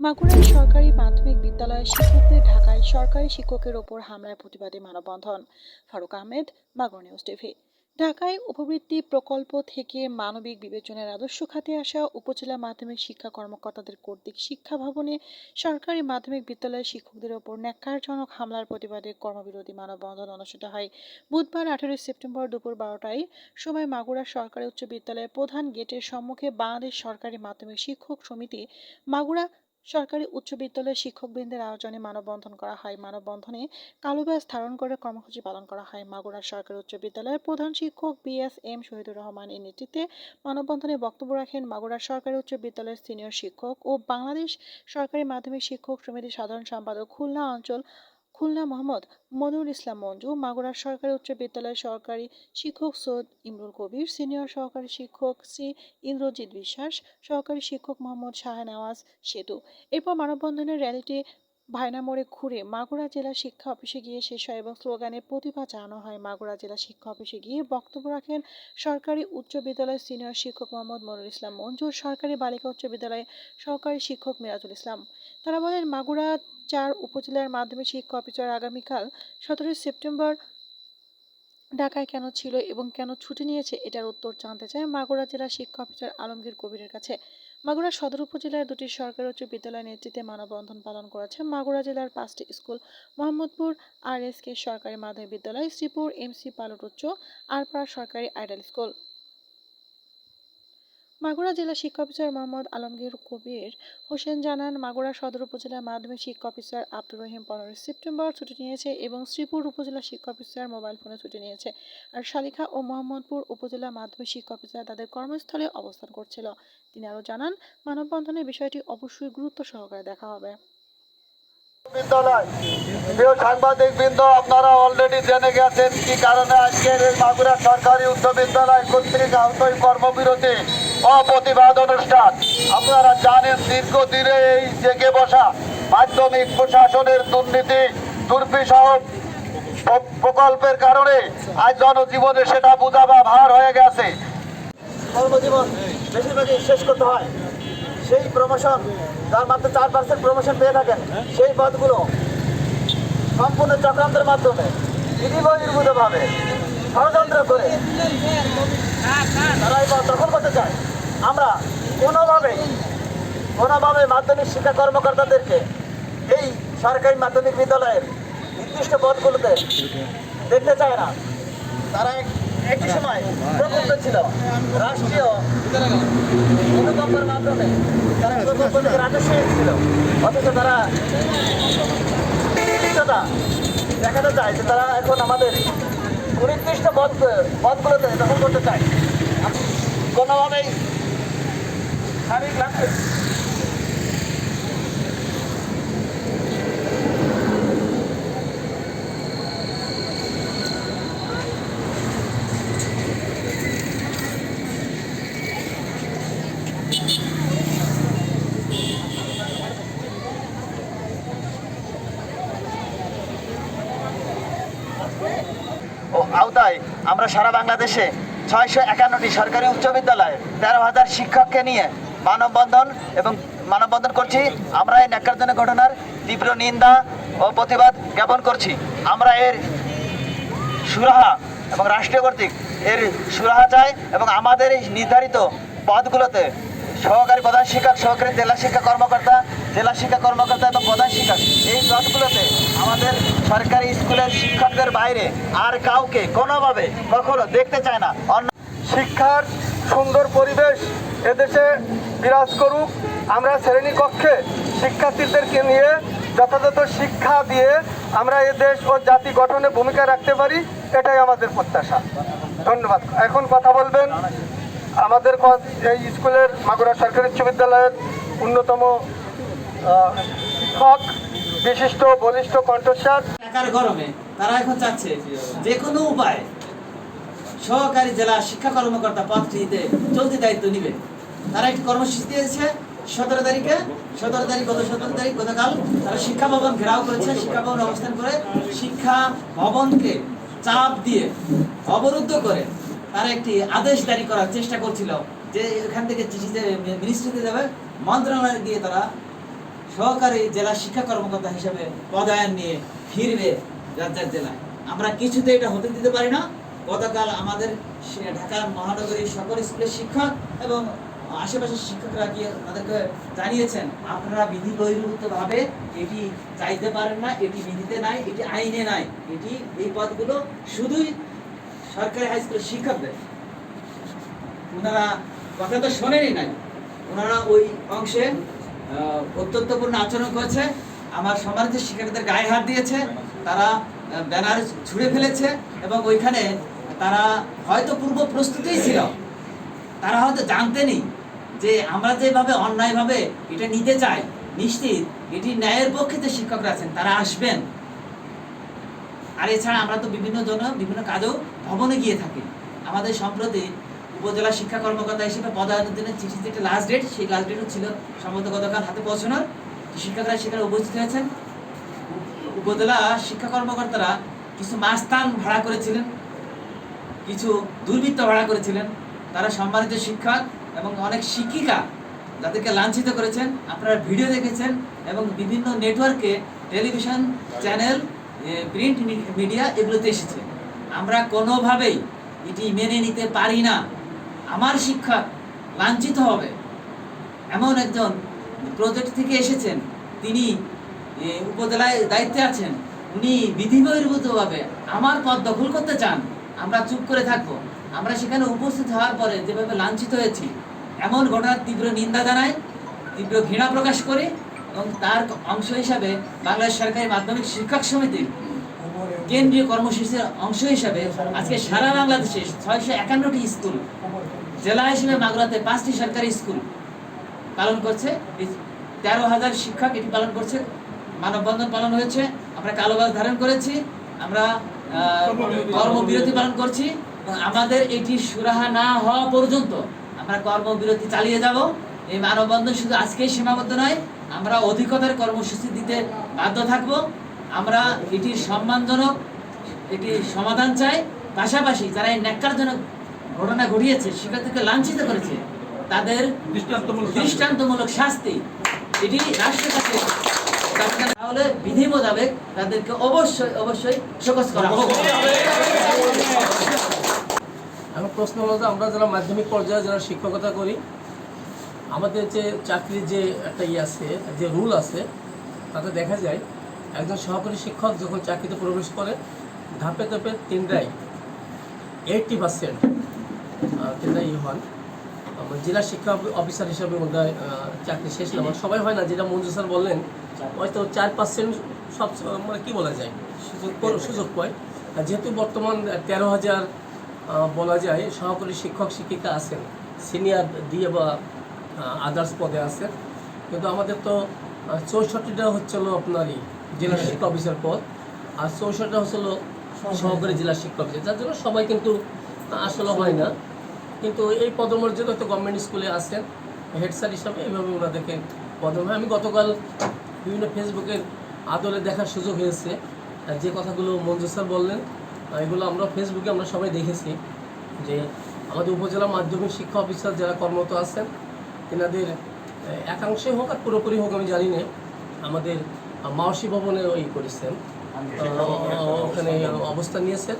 মাগুরায় সরকারি মাধ্যমিক বিদ্যালয়ের শিক্ষকদের ঢাকায় সরকারি শিক্ষকের ওপর হামলার প্রতিবাদে মানববন্ধন। ফারুক আহমেদ, মাগুর নিউজ টিভি। ঢাকায় উপবৃত্তি প্রকল্প থেকে মানবিক বিবেচনার আদর্শ খাতে আসা উপজেলা মাধ্যমিক শিক্ষা কর্মকর্তাদের কর্তৃক শিক্ষা ভবনে সরকারি মাধ্যমিক বিদ্যালয়ের শিক্ষকদের ওপর ন্যাক্কারজনক হামলার প্রতিবাদে কর্মবিরোধী মানববন্ধন অনুষ্ঠিত হয়। বুধবার, আঠেরোই সেপ্টেম্বর দুপুর বারোটায় সময় মাগুরা সরকারি উচ্চ বিদ্যালয়ের প্রধান গেটের সম্মুখে বাংলাদেশ সরকারি মাধ্যমিক শিক্ষক সমিতি মাগুরা সরকারি উচ্চ বিদ্যালয়ের শিক্ষকবৃন্দের আয়োজনে মানববন্ধন করা হয়। মানববন্ধনে কালো ব্যাস ধারণ করে কর্মসূচি পালন করা হয়। মাগুরা সরকারি উচ্চ বিদ্যালয়ের প্রধান শিক্ষক B S M Shahidur Rahman এর নেতৃত্বে মানববন্ধনে বক্তব্য রাখেন মাগুরা সরকারি উচ্চ বিদ্যালয়ের সিনিয়র শিক্ষক ও বাংলাদেশ সরকারি মাধ্যমিক শিক্ষক সমিতির সাধারণ সম্পাদক খুলনা অঞ্চল খুলনা মোহাম্মদ মনিরুল ইসলাম মঞ্জু, মাগুরা সরকারি উচ্চ বিদ্যালয়ের সহকারী শিক্ষক সৈয়দ ইমরুল কবির, সিনিয়র সহকারী শিক্ষক সি ইন্দ্রজিৎ বিশ্বাস, সহকারী শিক্ষক মোহাম্মদ শাহনওয়াজ সেতু। এরপর মানববন্ধনের র্যালিটি ভায়না মোড়ে ঘুরে মাগুরা জেলা শিক্ষা অফিসে গিয়ে শেষ হয় এবং স্লোগানে প্রতিভা জানানো হয় মাগুরা জেলা শিক্ষা অফিসে গিয়ে। বক্তব্য রাখেন সরকারি উচ্চ বিদ্যালয়ের সিনিয়র শিক্ষক মোহাম্মদ মনুর ইসলাম মঞ্জুর সরকারি বালিকা উচ্চ বিদ্যালয়ের সহকারী শিক্ষক মিরাজুল ইসলাম। তারা বলেন, মাগুরা চার উপজেলার মাধ্যমিক শিক্ষা অফিসার আগামীকাল সতেরোই সেপ্টেম্বর ঢাকায় কেন ছিল এবং কেন ছুটি নিয়েছে এটার উত্তর জানতে চায় মাগুরা জেলা শিক্ষা অফিসার আলমগীর কবিরের কাছে। মাগুরা সদর উপজেলার দুটি সরকারি উচ্চ বিদ্যালয় নেতৃত্বে মানববন্ধন পালন করেছে মাগুরা জেলার পাঁচটি school, Mohammadpur R S K সরকারি মাধ্যমিক বিদ্যালয়, শ্রীপুর, এমসি পালট উচ্চ, আরপাড়া সরকারি আইডাল স্কুল। মাগুরা জেলা শিক্ষা অফিসার মোহাম্মদ আলমগীর কবির হোসেন জানান, মাগুরা সদর উপজেলা মাধ্যমিক শিক্ষা অফিসার আব্দুর রহিম পনেরোই সেপ্টেম্বর ছুটি নিয়েছে এবং শ্রীপুর উপজেলা শিক্ষা অফিসার মোবাইল ফোনে ছুটি নিয়েছে। আর শালিখা ও মোহাম্মদপুর উপজেলা মাধ্যমিক শিক্ষা অফিসার তাদের কর্মস্থলে অবস্থান করছিল। তিনি আরও জানান মানববন্ধনে বিষয়টি অবশ্যই গুরুত্ব সহকারে দেখা হবে। বিদ্যালয়। সাংবাদিক বৃন্দ, আপনারা অলরেডি জেনে গেছেন কি কারণে আজকের এই মাগুরা সরকারি উচ্চ বিদ্যালয় কর্তৃক আহত কর্মবিরতি। অপ্রতিবাদ অনুষ্ঠান। আপনারা জানেন দীর্ঘদিনে এই জেগে বসা মাধ্যমিক প্রশাসনের দুর্নীতি দুর্বিষহ প্র- প্রকল্পের কারণে আজ জনজীবনে সেটা বুঝাবা ভার হয়ে গেছে। কর্মজীবন বেশিরভাগই শেষ করতে হয়। সেই প্রমোশন যার মাত্র চার পার্সেন্ট প্রমোশন পেয়ে থাকেন, সেই পদগুলো সম্পূর্ণ চক্রান্তের মাধ্যমে বিধিবহির্ভূতভাবে ষড়যন্ত্র করে তারা এই দখল করতে চায়। আমরা কোনোভাবে কোনোভাবে মাধ্যমিক শিক্ষা কর্মকর্তাদেরকে এই সরকারি মাধ্যমিক বিদ্যালয়ের নির্দিষ্ট পদগুলোতে দেখতে চায় না। তারা এক- একটি সময় প্রকল্প ছিল। রাষ্ট্রীয় অনুকম্পের মাধ্যমে তারা ছিল অথচ তারা দেখাতে চায় যে তারা এখন আমাদের সুনির্দিষ্ট পদ, পদগুলোতে দখল করতে চায়। কোনোভাবেই ও আওতায় আমরা সারা বাংলাদেশে ছয়শো একান্নটি সরকারি উচ্চ বিদ্যালয়ে তেরো হাজার শিক্ষককে নিয়ে মানববন্ধন এবং মানববন্ধন করছি। আমরা এই ন্যাক্কারজনক ঘটনার তীব্র নিন্দা ও প্রতিবাদ জ্ঞাপন করছি। আমরা এর সুরাহা এবং রাষ্ট্রীয় কর্তৃক এর সুরাহা চাই এবং আমাদের এই নির্ধারিত পদগুলোতে সহকারী প্রধান শিক্ষক, সহকারী জেলা শিক্ষা কর্মকর্তা, জেলা শিক্ষা কর্মকর্তা এবং প্রধান শিক্ষক, এই পদগুলোতে আমাদের সরকারি স্কুলের শিক্ষকদের বাইরে আর কাউকে কোনোভাবে কখনো দেখতে চায় না। অন্য শিক্ষার সুন্দর পরিবেশ এদেশে বিরাজ করুক। আমরা শ্রেণীকক্ষে শিক্ষার্থীদেরকে নিয়ে যথাযথ শিক্ষা দিয়ে আমরা এ দেশ ও জাতি গঠনে ভূমিকা রাখতে পারি, এটাই আমাদের প্রত্যাশা। ধন্যবাদ। এখন কথা বলবেন আমাদের এই স্কুলের মাগুরা সরকারি উচ্চ বিদ্যালয়ের অন্যতম শিক্ষক, বিশিষ্ট, বলিষ্ঠ কণ্ঠস্বার। গরমে তারা এখন চাচ্ছে যে কোনো উপায় সহকারী জেলা শিক্ষা কর্মকর্তা পদটিতে চলতি দায়িত্ব নিবে। তারা একটি কর্মসূচি দিয়েছে, সতেরো তারিখে। সতেরো তারিখ গত সতেরো তারিখ গতকাল তারা শিক্ষা ভবন ঘেরাও করেছে, শিক্ষা ভবন অবস্থান করে শিক্ষা ভবনকে চাপ দিয়ে অবরুদ্ধ করে তারা একটি আদেশ জারি করার চেষ্টা করছিল যে এখান থেকে চিঠিতে মিনিস্ট্রিতে যাবে। মন্ত্রণালয়ে গিয়ে তারা সহকারী জেলা শিক্ষা কর্মকর্তা হিসেবে পদায়ন নিয়ে ফিরবে রাজ্যের জেলায়। আমরা কিছুতে এটা হতে দিতে পারি না। গতকাল আমাদের ঢাকা মহানগরীর সকল স্কুলের শিক্ষক এবং আশেপাশের শিক্ষকরা কি তাদেরকে জানিয়েছেন, আপনারা বিধি বহির্ভূত ভাবে এটি চাইতে পারেন না, এটি বিধিতে নাই, এটি আইনে নাই। এটি এই পদগুলো শুধুই সরকারি হাই স্কুলের শিক্ষকদের। ওনারা কথা তো শোনেনই নাই। ওনারা ওই অংশে অত্যন্তপূর্ণ আচরণ করেছে। আমার সমাজের শিক্ষার্থীদের গায়ে হাত দিয়েছে। তারা ব্যানার ছুঁড়ে ফেলেছে এবং ওইখানে তারা হয়তো পূর্ব প্রস্তুতিই ছিল। তারা হয়তো জানতেনই যে আমরা যেভাবে অন্যায়ভাবে এটা নিতে চাই, নিশ্চিত এটি ন্যায়ের পক্ষে যে শিক্ষকরা আছেন, তারা আসবেন। আর এছাড়া আমরা তো বিভিন্ন জন, বিভিন্ন কাজেও ভবনে গিয়ে থাকি। আমাদের সম্প্রতি উপজেলা শিক্ষা কর্মকর্তা হিসেবে পদায়নের চিঠিতে একটা লাস্ট ডেট সেই লাস্ট ডেটও ছিল সম্ভবত গতকাল হাতে পৌঁছানোর শিক্ষকরা সেখানে উপস্থিত হয়েছেন। উপজেলা শিক্ষা কর্মকর্তারা কিছু মাস্তান ভাড়া করেছিলেন। কিছু দুর্বৃত্ত ভাড়া করেছিলেন। তারা সম্মানিত শিক্ষক এবং অনেক শিক্ষিকা যাদেরকে লাঞ্ছিত করেছেন। আপনারা ভিডিও দেখেছেন এবং বিভিন্ন নেটওয়ার্কে টেলিভিশন চ্যানেল প্রিন্ট মিডিয়া এগুলোতে এসেছে। আমরা কোনোভাবেই এটি মেনে নিতে পারি না। আমার শিক্ষক লাঞ্ছিত হবে। এমন একজন প্রজেক্ট থেকে এসেছেন। তিনি উপজেলায় দায়িত্বে আছেন। উনি বিধিবহির্ভূতভাবে আমার পদ দখল করতে চান। আমরা চুপ করে থাকব। আমরা সেখানে উপস্থিত হওয়ার পরে যেভাবে লাঞ্ছিত হয়েছি, এমন ঘটনার তীব্র নিন্দা জানাই, তীব্র ঘৃণা প্রকাশ করি এবং তার অংশ হিসাবে বাংলাদেশ সরকারি মাধ্যমিক শিক্ষক সমিতির কেন্দ্রীয় কর্মসূচির অংশ হিসাবে আজকে সারা বাংলাদেশে ছয়শো একান্নটি স্কুল, জেলা হিসেবে মাগুরাতে পাঁচটি সরকারি স্কুল পালন করছে। তেরো হাজার শিক্ষক এটি পালন করছে। মানববন্ধন পালন হয়েছে। আমরা কালোবাজ ধারণ করেছি। আমরা কর্মবিরতি পালন করছি। আমাদের এটি সুরাহা না হওয়া পর্যন্ত আমরা কর্মবিরতি চালিয়ে যাব। এই মানববন্ধন শুধু আজকেই সীমাবদ্ধ নয় আমরা অধিকতর কর্মসূচি দিতে বাধ্য থাকব। আমরা এটির সম্মানজনক এটি সমাধান চাই। পাশাপাশি যারা এই ন্যাক্কারজনক ঘটনা ঘটিয়েছে শিক্ষার্থীকে লাঞ্ছিত করেছে তাদের দৃষ্টান্তমূলক শাস্তি। এটি রাষ্ট্রের কাছে তাহলে বিধি মোতাবেক তাদেরকে অবশ্যই অবশ্যই শোকজ করা এখন প্রশ্ন হলো আমরা যারা মাধ্যমিক পর্যায়ে যারা শিক্ষকতা করি, আমাদের যে চাকরির যে একটা ইয়ে আছে, যে রুল আছে, তাতে দেখা যায় একজন সহকারী শিক্ষক যখন চাকরিতে প্রবেশ করে, ধাপে ধাপে তিনটাই এইটটি পার্সেন্ট তিনটাই ইয়ে হন জেলা শিক্ষা অফিসার হিসাবে চাকরি শেষ নামান সবাই হয় না, যেটা মঞ্জু স্যার বললেন হয়তো চার পার্সেন্ট সব মানে কী বলা যায়? সুযোগ সুযোগ পায়। আর যেহেতু বর্তমান তেরো হাজার বলা যায় সহকারী শিক্ষক শিক্ষিকা আছেন সিনিয়র দিয়ে বা আদার্স পদে আছেন কিন্তু আমাদের তো চৌষট্টিটা হচ্ছিল আপনারই জেলা শিক্ষা অফিসার পদ আর চৌষট্টিটা হচ্ছিল সহকারী। জেলা শিক্ষা অফিসার। যার জন্য সবাই কিন্তু আসলে হয় না। কিন্তু এই পদমর্যাদা তো গভর্নমেন্ট স্কুলে আছেন হেড স্যার হিসাবে এইভাবে ওনাদেরকে পদম আমি গতকাল বিভিন্ন ফেসবুকের আদলে দেখার সুযোগ হয়েছে। যে কথাগুলো মঞ্জু স্যার বললেন এগুলো আমরা ফেসবুকে আমরা সবাই দেখেছি যে আমাদের উপজেলা মাধ্যমিক শিক্ষা অফিসার যারা কর্মরত আছেন তেনাদের একাংশে হোক আর পুরোপুরি হোক আমি জানি না আমাদের মাওসী ভবনে ওই করেছেন। আহ, ওখানে অবস্থান নিয়েছেন।